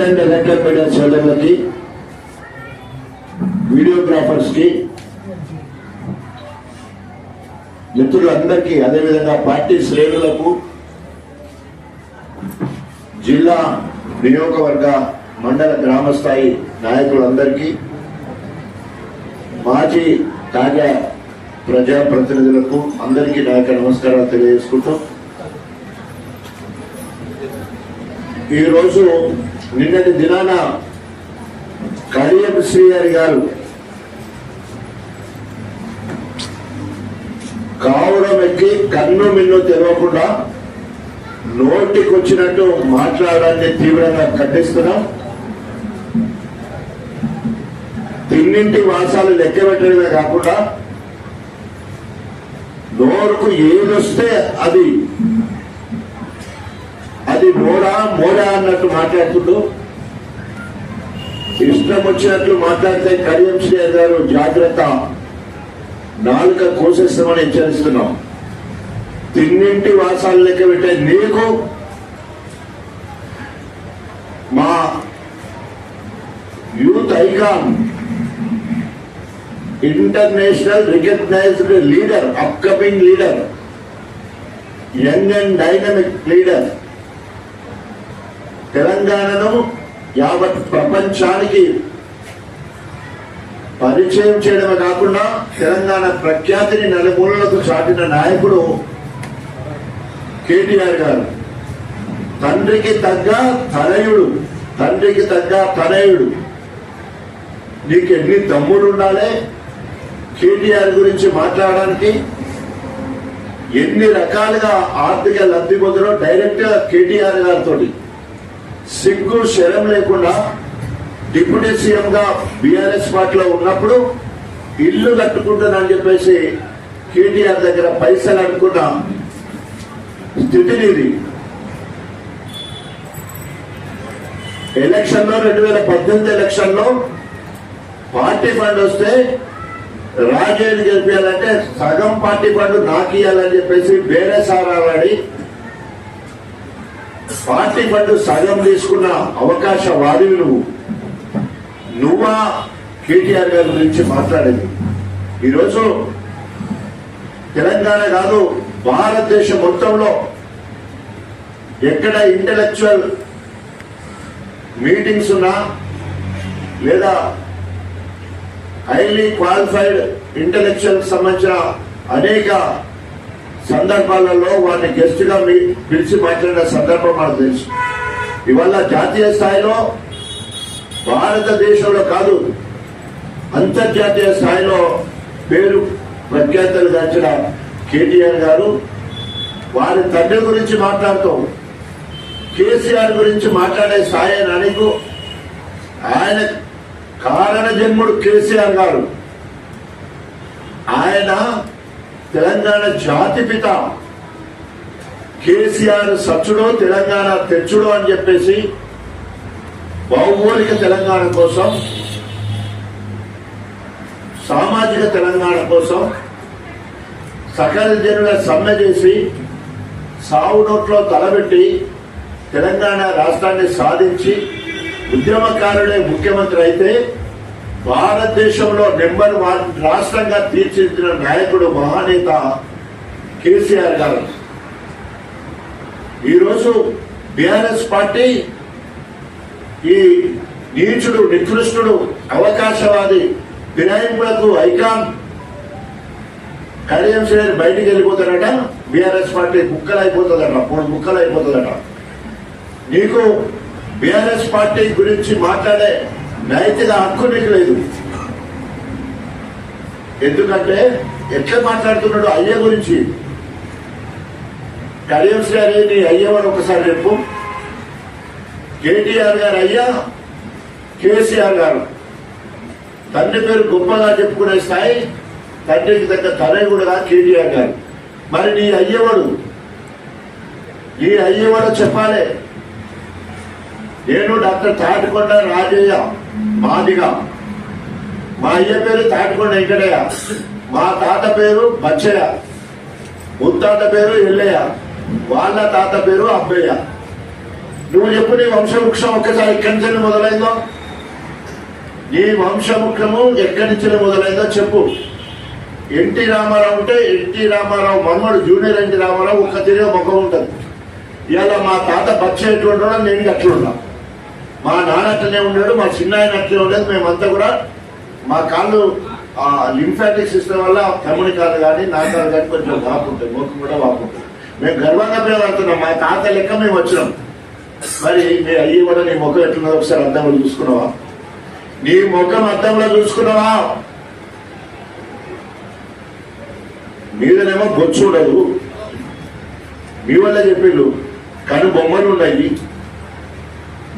Print and electric media సోదరులకి వీడియోగ్రాఫర్స్కి మిత్రులందరికీ అదేవిధంగా పార్టీ శ్రేణులకు జిల్లా నియోజకవర్గ మండల గ్రామస్థాయి నాయకులందరికీ మాజీ తాజా ప్రజాప్రతినిధులకు అందరికీ నా యొక్క నమస్కారాలు తెలియజేసుకుంటాం ఈ నిన్నటి దినాన కడియం శ్రీహరి గారు కావడం ఎక్కి కన్ను మిన్ను తెరవకుండా నోటికి వచ్చినట్టు మాట్లాడడాన్ని తీవ్రంగా ఖండిస్తున్నాం. తిన్నింటి వాసాలు లెక్క పెట్టడమే కాకుండా నోరుకు ఏదొస్తే అది అది మోడా మోడా అన్నట్టు మాట్లాడుతుంటూ ఇష్టం వచ్చినట్లు మాట్లాడితే కడియం శ్రీ గారు జాగ్రత్త. నాలుక కోసేస్తామని హెచ్చరిస్తున్నాం. తిన్నింటి వాసాలు లెక్క పెట్టే నీకు మా youth icon international recognised leader upcoming leader young and dynamic leader. తెలంగాణను యావత్ ప్రపంచానికి పరిచయం చేయడమే కాకుండా తెలంగాణ ప్రఖ్యాతిని నలుమూలలకు చాటిన నాయకుడు కేటీఆర్ గారు. తండ్రికి తగ్గ తనయుడు తండ్రికి తగ్గ తనయుడు. నీకు ఎన్ని తమ్ముడు ఉండాలి కేటీఆర్ గురించి మాట్లాడడానికి ఎన్ని రకాలుగా ఆర్థిక లబ్ధి పొందడం డైరెక్ట్గా కేటీఆర్ గారితో సిగ్గు శరం లేకుండా డిప్యూటీ సీఎం గా బీఆర్ఎస్ పార్టీలో ఉన్నప్పుడు ఇల్లు కట్టుకుంటానని చెప్పేసి కేటీఆర్ దగ్గర పైసలు అనుకున్న స్థితిని ఇది. ఎలక్షన్లో రెండు వేల పద్దెనిమిది ఎలక్షన్లో పార్టీ ఫండ్ వస్తే రాజేని గెలిపించాలంటే సగం పార్టీ ఫండ్ నాకు ఇవ్వాలని చెప్పేసి వేరే సారాడి పార్టీ ఫండ్ సగం తీసుకున్న అవకాశవాదివి నువ్వు. నువ్వా కేటీఆర్ గారి గురించి మాట్లాడేది. ఈరోజు తెలంగాణ కాదు భారతదేశం మొత్తంలో ఎక్కడ ఇంటలెక్చువల్ మీటింగ్స్ ఉన్నా లేదా హైలీ క్వాలిఫైడ్ ఇంటలెక్చువల్ సంబంధించిన అనేక సందర్భాలలో వారిని గెస్ట్గా పిలిచి మాట్లాడిన సందర్భం మనకు తెలుసు. ఇవాళ జాతీయ స్థాయిలో భారతదేశంలో కాదు అంతర్జాతీయ స్థాయిలో పేరు ప్రఖ్యాతలు దాచిన కేటీఆర్ గారు వారి తండ్రి గురించి మాట్లాడుతూ కేసీఆర్ గురించి మాట్లాడే స్థాయి నానికు ఆయన కారణ జన్ముడు కేసీఆర్ గారు. ఆయన తెలంగాణ జాతి పిత కేసీఆర్ సచ్చుడో తెలంగాణ తెచ్చుడో అని చెప్పేసి భౌగోళిక తెలంగాణ కోసం సామాజిక తెలంగాణ కోసం సకల జనుల సమ్మె చేసి సావు నోట్లో తలబెట్టి తెలంగాణ రాష్ట్రాన్ని సాధించి ఉద్యమకారుడే ముఖ్యమంత్రి అయితే భారతదేశంలో నెంబర్ వన్ రాష్ట్రంగా తీర్చిదిద్దిన నాయకుడు మహానేత కేసీఆర్ గారు. ఈరోజు బీఆర్ఎస్ పార్టీ ఈ నీచుడు నికృష్టుడు అవకాశవాది ఫిరాయింపులకు ఐకాన్ కళ్యాణ్ శ్రేణి బయటికి వెళ్ళిపోతాడట బీఆర్ఎస్ పార్టీ ముక్కలు అయిపోతుందట మూడు ముక్కలు అయిపోతుందట నీకు బీఆర్ఎస్ పార్టీ గురించి మాట్లాడే నైతిక హక్కు నీకు లేదు. ఎందుకంటే ఎట్లా మాట్లాడుతున్నాడు అయ్య గురించి. కడియం గారి నీ అయ్యవాడు ఒకసారి చెప్పు. కేటీఆర్ గారు అయ్యా కేసీఆర్ గారు. తండ్రి పేరు గొప్పగా చెప్పుకునే స్థాయి తండ్రికి తగ్గ తనయుడుగా కేటీఆర్ గారు. మరి నీ అయ్యవాడు నీ అయ్యవాడు చెప్పాలి. నేను డాక్టర్ తాటికొండ రాజయ్య మాదిగా. మా అయ్య పేరు తాటికొండ వెంకటయ్య. మా తాత పేరు బచ్చయ్య. ముత్తాత పేరు ఎల్లయ్య. వాళ్ళ తాత పేరు అబ్బయ్య. నువ్వు చెప్పు నీ వంశవృక్షం ఒక్కసారి ఎక్కడి నుంచి మొదలైందో? నీ వంశముఖము ఎక్కడి నుంచి మొదలైందో చెప్పు. ఎన్టీ రామారావు ఉంటే ఎన్టీ రామారావు మన్మడు జూనియర్ ఎన్టీ రామారావు ఒక్క తిరిగి ముఖం ఉంటుంది. ఇవాళ మా తాత బచ్చ ఎటువంటి వాడో నేను మా నాన్న అట్లనే ఉన్నాడు మా చిన్న ఆయన అట్లే ఉండేది. మేమంతా కూడా మా కాళ్ళు ఆ లింఫాటిక్ సిస్టమ్ వల్ల తమ్ముడి కాదు కానీ నా కాదు కానీ కొంచెం వాపుంటాయి. మొక్కు కూడా వాపుంటుంది మేము గర్వంగా పేరుతున్నాం మా తాత లెక్క మేము వచ్చినాం. మరి మీ అయ్యి కూడా నీ ముఖం ఎట్లున్నదో ఒకసారి అద్దంలో చూసుకున్నావా? నీ ముఖం అద్దంలో చూసుకున్నావా? మీదనేమో బొచ్చు ఉండదు. మీ వల్ల చెప్పిండు. కను బొమ్మలు ఉన్నాయి.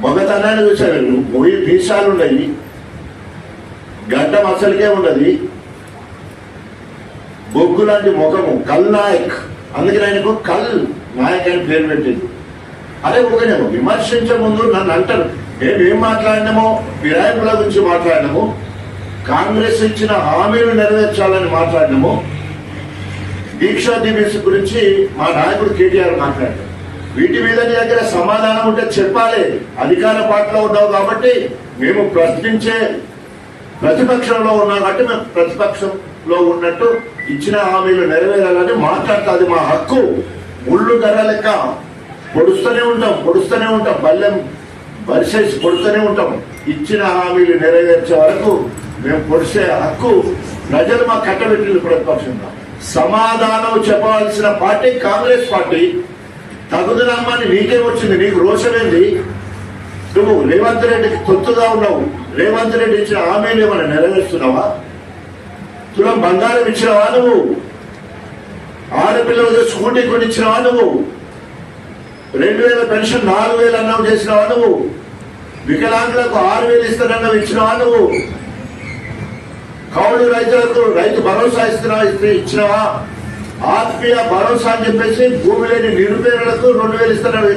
మొగతనాన్ని చూశారు. మొయి మీసాలు ఉన్నాయి. గడ్డం అసలుకే ఉన్నది బొగ్గు లాంటి ముఖము కల్ నాయక్. అందుకని ఆయనకు కల్ నాయక్ అని పేరు పెట్టింది. అదే ఒకనేమో విమర్శించే ముందు నన్ను అంటారు. మేమేం మాట్లాడినామో ఫిరాయింపుల గురించి మాట్లాడినాము కాంగ్రెస్ ఇచ్చిన హామీలు నెరవేర్చాలని మాట్లాడినాము దీక్షా దివస్ గురించి మా నాయకుడు కేటీఆర్ మాట్లాడారు. వీటి మీద నీ దగ్గర సమాధానం ఉంటే చెప్పాలి. అధికార పార్టీలో ఉన్నావు కాబట్టి మేము ప్రశ్నించే ప్రతిపక్షంలో ఉన్నాం కాబట్టి మేము ప్రతిపక్షంలో ఉన్నట్టు ఇచ్చిన హామీలు నెరవేరాలని మాట్లాడుతుంది మా హక్కు. ముళ్ళు ధర లెక్క పొడుస్తూనే ఉంటాం పొడుస్తూనే ఉంటాం. బల్లెం బరిసేసి పొడుస్తూనే ఉంటాం. ఇచ్చిన హామీలు నెరవేర్చే వరకు మేము పొడిసే హక్కు ప్రజలు మా కట్టబెట్టిన ప్రతిపక్షంగా సమాధానం చెప్పవలసిన పార్టీ కాంగ్రెస్ పార్టీ. తగుదనమ్మని నీకే వచ్చింది నీకు రోషమేంది? నువ్వు రేవంత్ రెడ్డికి తొత్తుగా ఉన్నావు. రేవంత్ రెడ్డి ఇచ్చిన హామీలు ఏమైనా నెరవేరుస్తున్నావా? తులం బంగారం ఇచ్చినవా నువ్వు? ఆడపిల్లలతో స్కూటీ కొనిచ్చినవా నువ్వు? రెండు వేల పెన్షన్ నాలుగు వేలు అన్నం చేసినవా నువ్వు? వికలాంగులకు ఆరు వేలు ఇస్తానన్నావు ఇచ్చినవా నువ్వు? కౌలు రైతులకు రైతు భరోసా ఇస్తున్నావా ఇస్తే- ఇచ్చినవా? ఆత్మీయ భరోసా అని చెప్పేసి భూమి లేని నిరుపేదలకు రెండు వేలు ఇస్తున్నావు